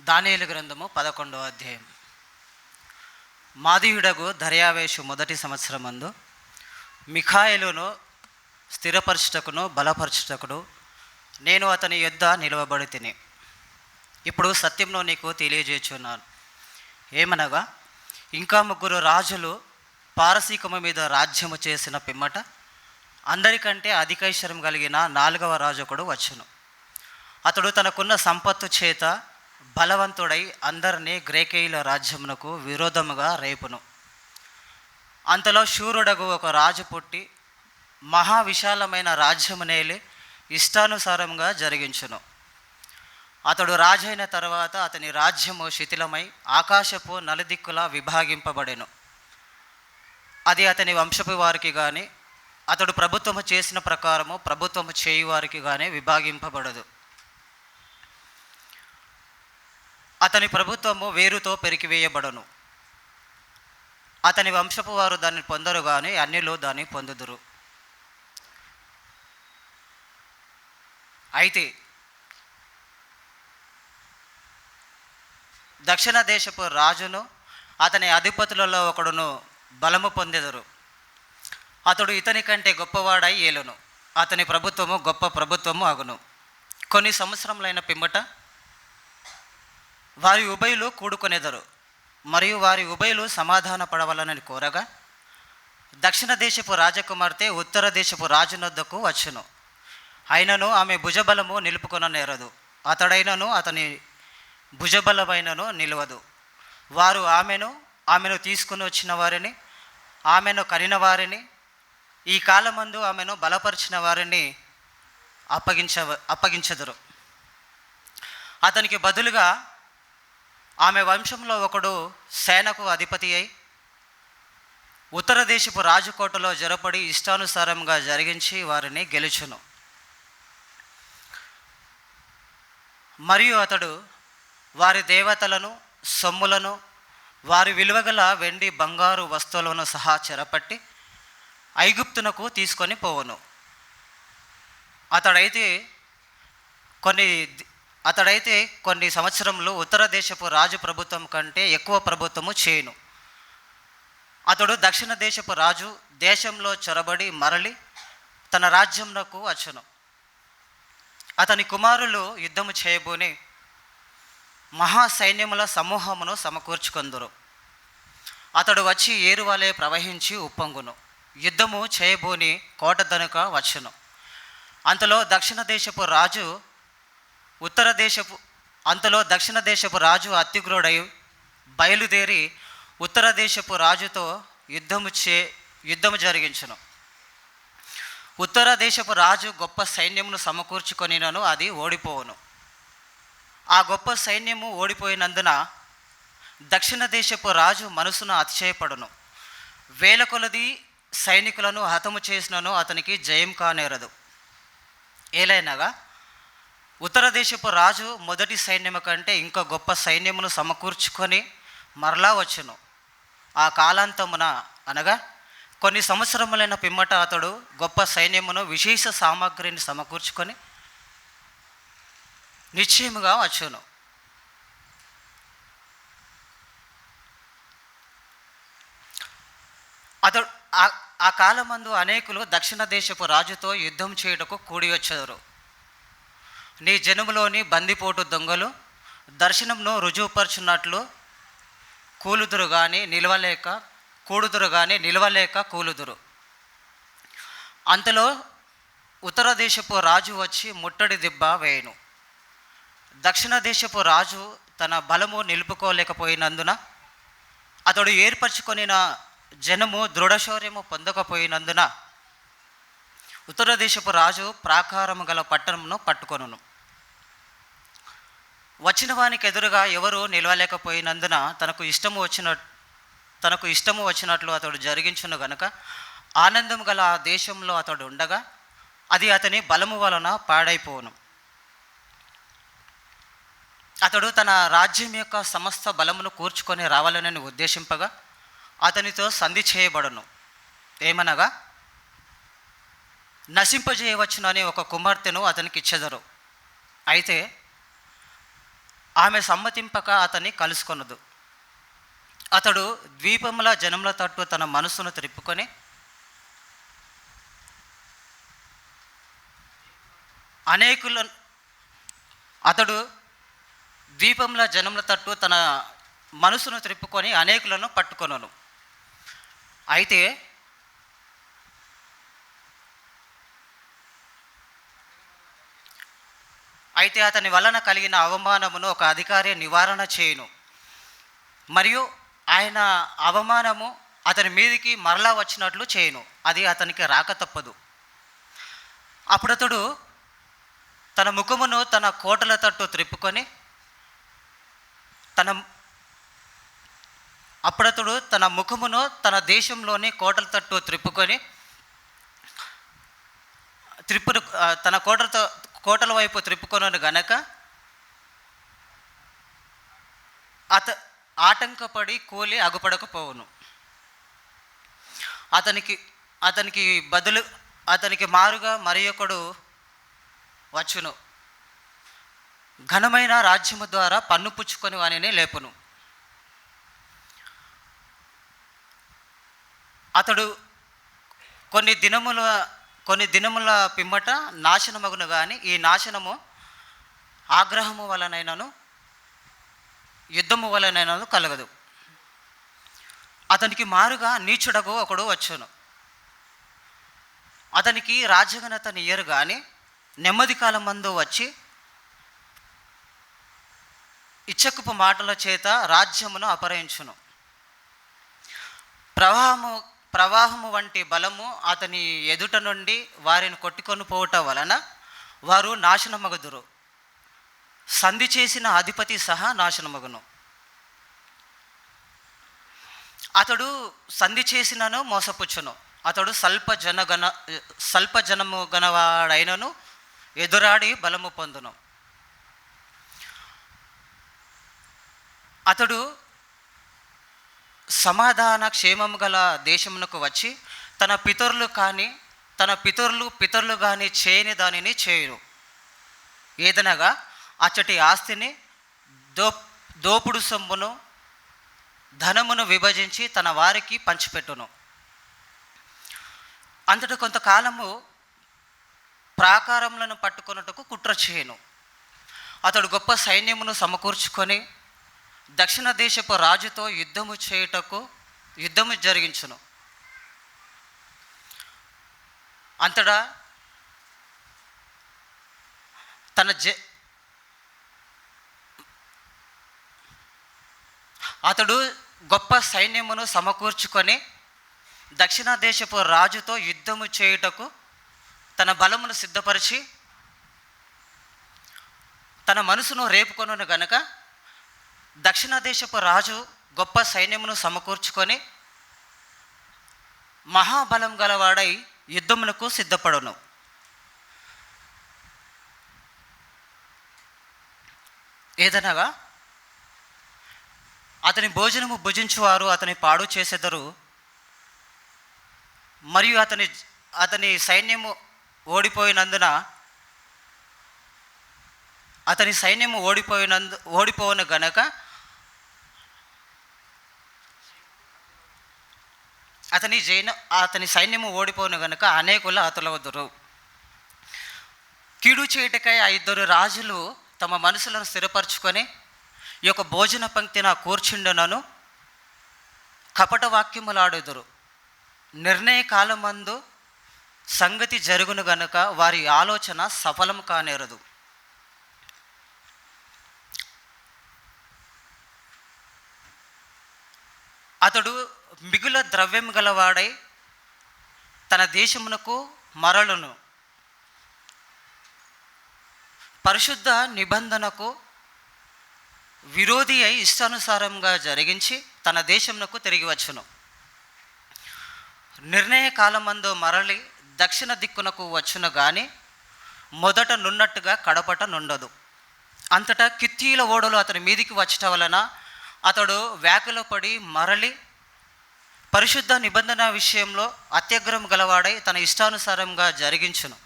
దానియలు గ్రంథము పదకొండవ అధ్యాయం. మాదియుడగు దర్యావేషు మొదటి సంవత్సరమందు మిఖాయిలును స్థిరపరచుటకును బలపరచుటకును నేను అతని యొద్ద నిలవబడి తిని ఇప్పుడు సత్యంలో నీకు తెలియజేస్తున్నాను ఏమనగా ఇంకా ముగ్గురు రాజులు పారసీకము మీద రాజ్యము చేసిన పిమ్మట అందరికంటే అధికైశ్వరం కలిగిన నాలుగవ రాజు ఒకడు వచ్చును. అతడు తనకున్న సంపత్తు చేత బలవంతుడై అందరినీ గ్రేకేయుల రాజ్యమునకు విరోధముగా రేపును. అంతలో శూరుడగు ఒక రాజు పుట్టి మహా విశాలమైన రాజ్యమునేలి ఇష్టానుసారంగా జరిగించును. అతడు రాజైన తర్వాత అతని రాజ్యము శిథిలమై ఆకాశపు నలుదిక్కులా విభాగింపబడెను. అది అతని వంశపు వారికి కానీ అతడు ప్రభుత్వము చేసిన ప్రకారము ప్రభుత్వము చేయు వారికి కానీ విభాగింపబడదు. అతని ప్రభుత్వము వేరుతో పెరికివేయబడను. అతని వంశపు వారు దాన్ని పొందరు కానీ అన్యులు దాన్ని పొందుదురు. అయితే దక్షిణ దేశపు రాజును అతని అధిపతులలో ఒకడును బలము పొందెదరు. అతడు ఇతని కంటే గొప్పవాడై ఏలును. అతని ప్రభుత్వము గొప్ప ప్రభుత్వము అగును. కొన్ని సంవత్సరములైన పిమ్మట వారి ఉభయులు కూడుకొనేదరు. మరియు వారి ఉభయులు సమాధాన పడవలనని కోరగా దక్షిణ దేశపు రాజకుమార్తె ఉత్తర దేశపు రాజునొద్దకు వచ్చును. అయినను ఆమె భుజబలము నిలుపుకొన నేరదు. అతడైనను అతని భుజబలమైనను నిలవదు. వారు ఆమెను ఆమెను తీసుకుని వచ్చిన వారిని ఆమెను కనిన వారిని ఈ కాలమందు ఆమెను బలపరిచిన వారిని అప్పగించ అప్పగించదురు. అతనికి బదులుగా ఆమె వంశంలో ఒకడు సేనకు అధిపతి అయి ఉత్తర దేశపు రాజకోటలో జరపడి ఇష్టానుసారంగా జరిగించి వారిని గెలుచును. మరియు అతడు వారి దేవతలను సొమ్ములను వారి విలువగల వెండి బంగారు వస్తువులను సహా చెరపట్టి ఐగుప్తునకు తీసుకొని పోవను. అతడైతే కొన్ని అతడైతే కొన్ని సంవత్సరంలో ఉత్తర దేశపు రాజు ప్రభుత్వం కంటే ఎక్కువ ప్రభుత్వము చేయను. అతడు దక్షిణ దేశపు రాజు దేశంలో చొరబడి మరలి తన రాజ్యంనకు వచ్చును. అతని కుమారులు యుద్ధము చేయబోని మహా సైన్యముల సమూహమును సమకూర్చుకొందురు. అతడు వచ్చి ఏరువాలే ప్రవహించి ఉప్పొంగును. యుద్ధము చేయబోని కోట దనుక వచ్చును. అంతలో దక్షిణ దేశపు రాజు ఉత్తర దేశపు అంతలో దక్షిణ దేశపు రాజు అత్యుగ్రుడై బయలుదేరి ఉత్తర దేశపు రాజుతో యుద్ధము చే యుద్ధము జరిగించను. ఉత్తర దేశపు రాజు గొప్ప సైన్యమును సమకూర్చుకొనినను అది ఓడిపోవును. ఆ గొప్ప సైన్యము ఓడిపోయినందున దక్షిణ దేశపు రాజు మనసును అతిశయపడును. వేల కొలది సైనికులను హతము చేసినను అతనికి జయం కానేరదు. ఏలైనగా ఉత్తర దేశపు రాజు మొదటి సైన్యము కంటే ఇంకా గొప్ప సైన్యమును సమకూర్చుకొని మరలా వచ్చును. ఆ కాలాంతమున అనగా కొన్ని సంవత్సరములైన పిమ్మట అతడు గొప్ప సైన్యమును విశేష సామాగ్రిని సమకూర్చుకొని నిశ్చయముగా వచ్చును. అతడు ఆ- ఆ కాలమందు అనేకులు దక్షిణ దేశపు రాజుతో యుద్ధం చేయుటకు కూడి వచ్చారు. నీ జనములోని బందిపోటు దొంగలు దర్శనంను రుజువుపరుచున్నట్లు కూలుదురు కానీ నిలవలేక కూడుదురు కానీ నిలవలేక కూలుదురు. అంతలో ఉత్తర దేశపు రాజు వచ్చి ముట్టడి దిబ్బ వేయను. దక్షిణ దేశపు రాజు తన బలము నిలుపుకోలేకపోయినందున అతడు ఏర్పరచుకొనిన జనము దృఢశౌర్యము పొందకపోయినందున ఉత్తర దేశపు రాజు ప్రాకారము గల పట్టణమును పట్టుకొనును. వచ్చిన వానికి ఎదురుగా ఎవరూ నిలవలేకపోయినందున తనకు ఇష్టము వచ్చిన తనకు ఇష్టము వచ్చినట్లు అతడు జరిగించును గనుక ఆనందం గల ఆ దేశంలో అతడు ఉండగా అది అతని బలము వలన పాడైపోను అతడు తన రాజ్యం యొక్క సమస్త బలమును కూర్చుకొని రావాలని ఉద్దేశింపగా అతనితో సంధి చేయబడను. ఏమనగా నశింపజేయవచ్చునని ఒక కుమార్తెను అతనికి ఇచ్చెదరు. అయితే ఆమె సమ్మతింపక అతన్ని కలుసుకొనదు. అతడు ద్వీపముల జనముల తట్టు తన మనస్సును త్రిప్పుకొని అనేకుల అతడు ద్వీపముల జనముల తట్టు తన మనసును త్రిప్పుకొని అనేకులను పట్టుకొనను. అయితే అయితే అతని వలన కలిగిన అవమానమును ఒక అధికారి నివారణ చేయును. మరియు ఆయన అవమానము అతని మీదికి మరలా వచ్చినట్లు చేయును. అది అతనికి రాక తప్పదు. అప్పుడతడు తన ముఖమును తన కోటల తట్టు త్రిప్పుకొని తన అప్పుడతడు తన ముఖమును తన దేశంలోని కోటల తట్టు త్రిప్పుకొని త్రిప్పును తన కోటలతో కోటల వైపు త్రిప్పుకొనను గనక అత ఆటంకపడి కూలి అగుపడకపోవును. అతనికి అతనికి బదులు అతనికి మారుగా మరి ఒకడు వచ్చును. ఘనమైన రాజ్యము ద్వారా పన్ను పుచ్చుకొని వానిని లేపును. అతడు కొన్ని దినముల కొన్ని దినముల పిమ్మట నాశనమగును కానీ ఈ నాశనము ఆగ్రహము వలనైనను యుద్ధము వలనైనను కలగదు. అతనికి మారుగా నీచుడగు ఒకడు వచ్చును. అతనికి రాజఘనత నియరు కానీ నెమ్మది కాలం మందు వచ్చి ఇచ్చకపు మాటల చేత రాజ్యమును అపహరించును. ప్రవాహము ప్రవాహము వంటి బలము అతని ఎదుట నుండి వారిని కొట్టుకొని పోవటం వలన వారు నాశనమగుదురు. సంధి చేసిన అధిపతి సహా నాశనమగును. అతడు సంధి చేసినను మోసపుచ్చును. అతడు స్వల్ప జనగణ స్వల్ప జనము గనవాడైనను ఎదురాడి బలము పొందును. అతడు సమాధాన క్షేమము గల దేశమునకు వచ్చి తన పితరులు కానీ తన పితరులు పితరులు కానీ చేయని దానిని చేయును. ఏదనగా అచ్చటి ఆస్తిని దో దోపుడు సొమ్మును ధనమును విభజించి తన వారికి పంచిపెట్టును. అంతట కొంతకాలము ప్రాకారములను పట్టుకొనుటకు కుట్ర చేయను. అతడు గొప్ప సైన్యమును సమకూర్చుకొని దక్షిణ దేశపు రాజుతో యుద్ధము చేయుటకు యుద్ధము జరిగించును. అంతటా తన జె అతడు గొప్ప సైన్యమును సమకూర్చుకొని దక్షిణ దేశపు రాజుతో యుద్ధము చేయుటకు తన బలమును సిద్ధపరిచి తన మనసును రేపుకొనును గనక దక్షిణ దేశపు రాజు గొప్ప సైన్యమును సమకూర్చుకొని మహాబలం గలవాడై యుద్ధమునకు సిద్ధపడును. ఏదనగా అతని భోజనము భుజించువారు అతని పాడు చేసెదరు మరియు అతని అతని సైన్యము ఓడిపోయినందున అతని సైన్యము ఓడిపోయినందు ఓడిపోవును గనక అతని జైన అతని సైన్యము ఓడిపోను గనుక అనేకులు అతలవదురు కీడు చేయుటకై ఆ ఇద్దరు రాజులు తమ మనసులను స్థిరపరచుకొని ఈ యొక్క భోజన పంక్తిన కూర్చుండునను కపట వాక్యములాడుదురు. నిర్ణయ కాలమందు సంగతి జరుగును గనుక వారి ఆలోచన సఫలం కానేరదు. అతడు మిగుల ద్రవ్యం గలవాడై తన దేశమునకు మరలును. పరిశుద్ధ నిబంధనకు విరోధి అయి ఇష్టానుసారంగా జరిగించి తన దేశమునకు తిరిగి వచ్చును. నిర్ణయ కాలమందు మరలి దక్షిణ దిక్కునకు వచ్చును గాని మొదట నున్నట్టుగా కడపట నుండదు. అంతటా కిత్తీల ఓడలు అతని మీదికి వచ్చటం వలన అతడు వ్యాకులో పడి మరలి పరిశుద్ధ నిబంధన విషయంలో అత్యగ్రం గలవాడై తన ఇష్టానుసారంగా జరిగించును.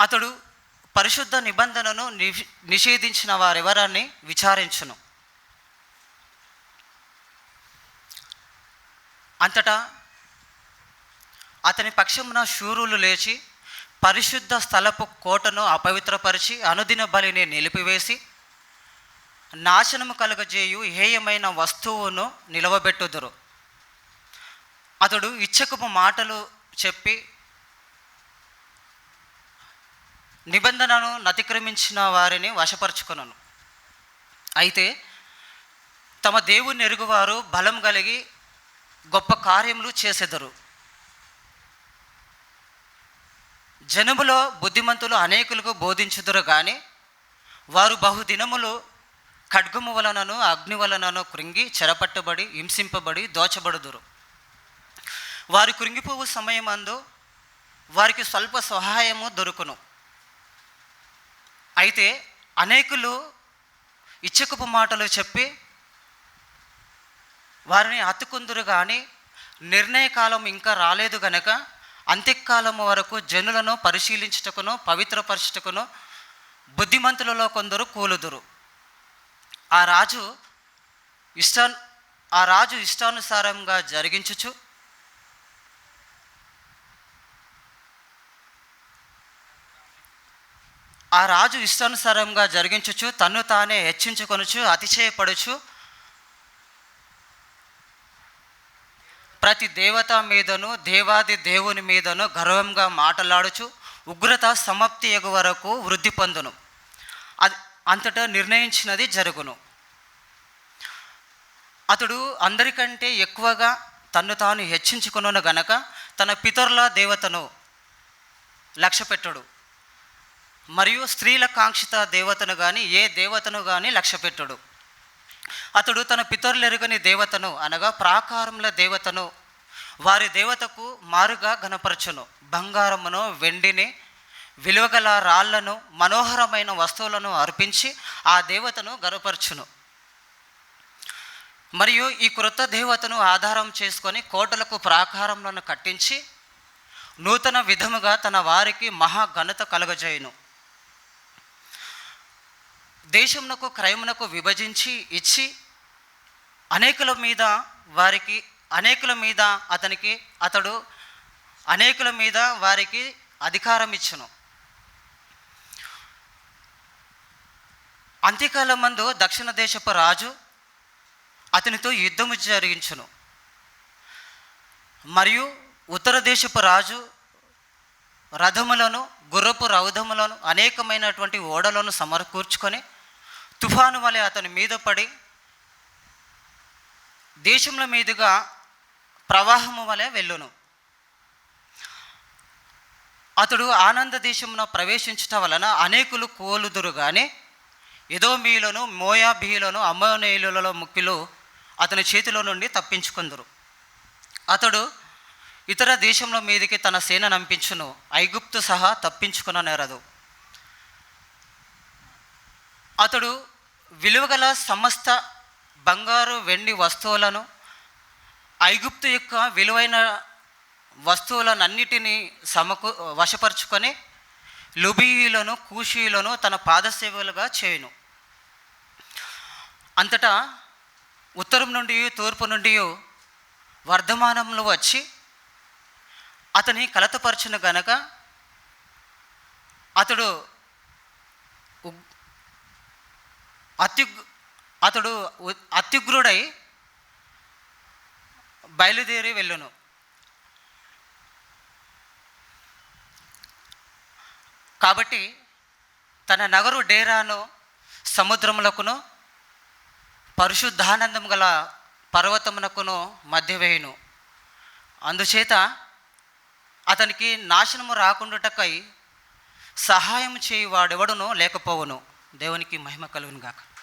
అతడు పరిశుద్ధ నిబంధనను నిషేధించిన వారెవరాన్ని విచారించును. అంతటా అతని పక్షమున శూరులు లేచి పరిశుద్ధ స్థలపు కోటను అపవిత్రపరిచి అనుదిన బలిని నిలిపివేసి నాశనము కలుగజేయు హేయమైన వస్తువును నిలవబెట్టుదురు. అతడు ఇచ్చకపు మాటలు చెప్పి నిబంధనను అతిక్రమించిన వారిని వశపరుచుకొనను. అయితే తమ దేవుని ఎరుగువారు బలం కలిగి గొప్ప కార్యములు చేసెదరు. జనములో బుద్ధిమంతులు అనేకులకు బోధించుదురు కానీ వారు బహుదినములు ఖడ్గము వలనను అగ్ని వలనను కృంగి చెరపట్టబడి హింసింపబడి దోచబడుదురు. వారు కృంగిపోవు సమయమందు వారికి స్వల్ప సహాయము దొరుకును. అయితే అనేకులు ఇచ్చకపు మాటలు చెప్పి వారిని హత్తుకుందురు కానీ నిర్ణయకాలం ఇంకా రాలేదు గనక అంత్యకాలం వరకు జనులను పరిశీలించుటకును పవిత్రపరచుటకును బుద్ధిమంతులలో కొందరు కూలుదురు. ఆ రాజు ఇష్ట ఆ రాజు ఇష్టానుసారంగా జరిగించుచు ఆ రాజు ఇష్టానుసారంగా జరిగించుచు తన్ను తానే హెచ్చించుకొనుచు అతిశయపడుచు ప్రతి దేవత మీదను దేవాది దేవుని మీదను గర్వంగా మాటలాడుచు ఉగ్రత సమాప్తి ఎగు వరకు వృద్ధి పొందును. అది అంతటా నిర్ణయించినది జరుగును. అతడు అందరికంటే ఎక్కువగా తన్ను తాను హెచ్చించుకును గనక తన పితరుల దేవతను లక్ష్యపెట్టడు. మరియు స్త్రీల కాంక్షిత దేవతను కానీ ఏ దేవతను కానీ లక్ష్యపెట్టడు. అతడు తన పితరులెరుగని దేవతను అనగా ప్రాకారముల దేవతను వారి దేవతకు మారుగా గనపరచును బంగారమును వెండిని విలువగల రాళ్ళను మనోహరమైన వస్తువులను అర్పించి ఆ దేవతను గర్వపరచును. మరియు ఈ క్రొత్త దేవతను ఆధారం చేసుకొని కోటలకు ప్రాకారములను కట్టించి నూతన విధముగా తన వారికి మహా ఘనత కలుగజేయును. దేశమునకు క్రయమునకు విభజించి ఇచ్చి అనేకుల మీద వారికి అనేకుల మీద అతనికి అతడు అనేకుల మీద వారికి అధికారం ఇచ్చును అంత్యకాలం మందు దక్షిణ దేశపు రాజు అతనితో యుద్ధము జరిగించును. మరియు ఉత్తర దేశపు రాజు రథములను గుర్రపు రౌధములను అనేకమైనటువంటి ఓడలను సమకూర్చుకొని తుఫాను వలె అతని మీద పడి దేశముల మీదుగా ప్రవాహము వలె వెళ్ళును. అతడు ఆనంద దేశమున ప్రవేశించటం వలన అనేకులు కోలుదురు కానీ ఎదోమీయులను మోయాబీయులను అమ్మోనేయులలో ముక్కిలు అతని చేతిలో నుండి తప్పించుకుందరు. అతడు ఇతర దేశంలో మీదికి తన సేన నంపించును ఐగుప్తు సహా తప్పించుకున్న నేరదు. అతడు విలువగల సమస్త బంగారు వెండి వస్తువులను ఐగుప్తు యొక్క విలువైన వస్తువులనన్నిటినీ సమకూ వశపరుచుకొని లుబీయులను కూషీయులను తన పాదసేవలుగా చేయును. అంతటా ఉత్తరం నుండి తూర్పు నుండి వర్ధమానంలో వచ్చి అతని కలతపరచును గనక అతడు అత్యు అతడు అత్యుగ్రుడై బయలుదేరి వెళ్ళును. కాబట్టి తన నగరు డేరాను సముద్రములకును పరిశుద్ధానందం గల పర్వతమునకును మధ్య వేయును. అందుచేత అతనికి నాశనము రాకుండాటకై సహాయం చేయువాడెవడునో లేకపోవును. దేవునికి మహిమ కలుగును గాక